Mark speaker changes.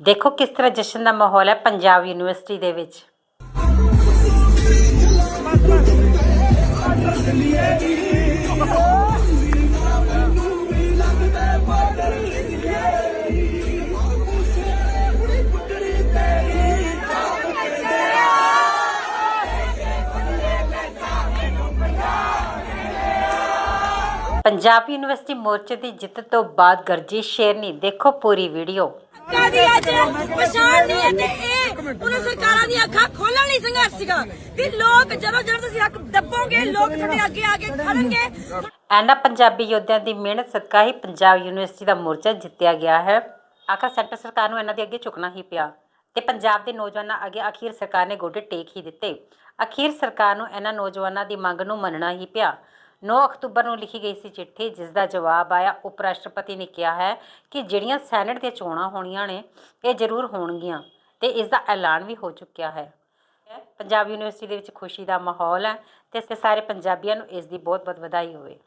Speaker 1: ਦੇਖੋ ਕਿਸ ਤਰ੍ਹਾਂ ਜਸ਼ਨ ਦਾ ਮਾਹੌਲ ਹੈ ਪੰਜਾਬ ਯੂਨੀਵਰਸਿਟੀ ਦੇ ਵਿੱਚ। ਪੰਜਾਬ ਯੂਨੀਵਰਸਿਟੀ ਮੋਰਚੇ ਦੀ ਜਿੱਤ ਤੋਂ ਬਾਅਦ ਗਰਜੀ ਸ਼ੇਰਨੀ ਦੇਖੋ ਪੂਰੀ ਵੀਡੀਓ।
Speaker 2: ਕਾਦੀ ਅੱਜ ਪਛਾਣ ਨਹੀਂ ਹੈ ਤੇ ਇਹ ਉਹਨਾਂ ਸਰਕਾਰਾਂ ਦੀਆਂ ਅੱਖਾਂ ਖੋਲਣ ਲਈ ਸੰਘਰਸ਼ ਸੀਗਾ। ਵੀ ਲੋਕ ਜਦੋਂ ਜਦੋਂ ਤੁਸੀਂ ਅੱਖ ਦੱਬੋਗੇ ਲੋਕ ਤੁਹਾਡੇ ਅੱਗੇ ਆ ਕੇ ਖੜਨਗੇ।
Speaker 1: ਐਨਾ ਪੰਜਾਬੀ ਯੋਧਿਆਂ ਦੀ ਮਿਹਨਤ ਸਦਕਾ ਹੀ ਪੰਜਾਬ ਯੂਨੀਵਰਸਿਟੀ ਦਾ ਮੋਰਚਾ ਜਿੱਤਿਆ ਗਿਆ ਹੈ। ਆਖਰ ਸੈਂਟਰ ਸਰਕਾਰ ਨੂੰ ਇਹਨਾਂ ਦੇ ਅੱਗੇ ਝੁਕਣਾ ਹੀ ਪਿਆ ਤੇ ਪੰਜਾਬ ਦੇ ਨੌਜਵਾਨਾਂ ਅੱਗੇ ਅਖੀਰ ਸਰਕਾਰ ਨੇ ਗੋਡੇ ਟੇਕ ਹੀ ਦਿੱਤੇ। ਅਖੀਰ ਸਰਕਾਰ ਨੂੰ ਇਹਨਾਂ ਨੌਜਵਾਨਾਂ ਦੀ ਮੰਗ ਨੂੰ ਮੰਨਣਾ ਹੀ ਪਿਆ। 9 ਅਕਤੂਬਰ ਨੂੰ ਲਿਖੀ ਗਈ ਸੀ ਚਿੱਠੀ, ਜਿਸ ਦਾ ਜਵਾਬ ਆਇਆ ਉਪ ਰਾਸ਼ਟਰਪਤੀ ਨੇ ਕਿਹਾ ਹੈ ਕਿ ਜਿਹੜੀਆਂ ਸੈਨੇਟ ਦੀਆਂ ਚੋਣਾਂ ਹੋਣੀਆਂ ਨੇ, ਇਹ ਜ਼ਰੂਰ ਹੋਣਗੀਆਂ ਤੇ ਇਸ ਦਾ ਐਲਾਨ ਵੀ ਹੋ ਚੁੱਕਿਆ ਹੈ। ਪੰਜਾਬ ਯੂਨੀਵਰਸਿਟੀ ਦੇ ਵਿੱਚ ਖੁਸ਼ੀ ਦਾ ਮਾਹੌਲ ਹੈ ਤੇ ਸਾਰੇ ਪੰਜਾਬੀਆਂ ਨੂੰ ਇਸ ਦੀ ਬਹੁਤ ਬਹੁਤ ਵਧਾਈ ਹੋਵੇ।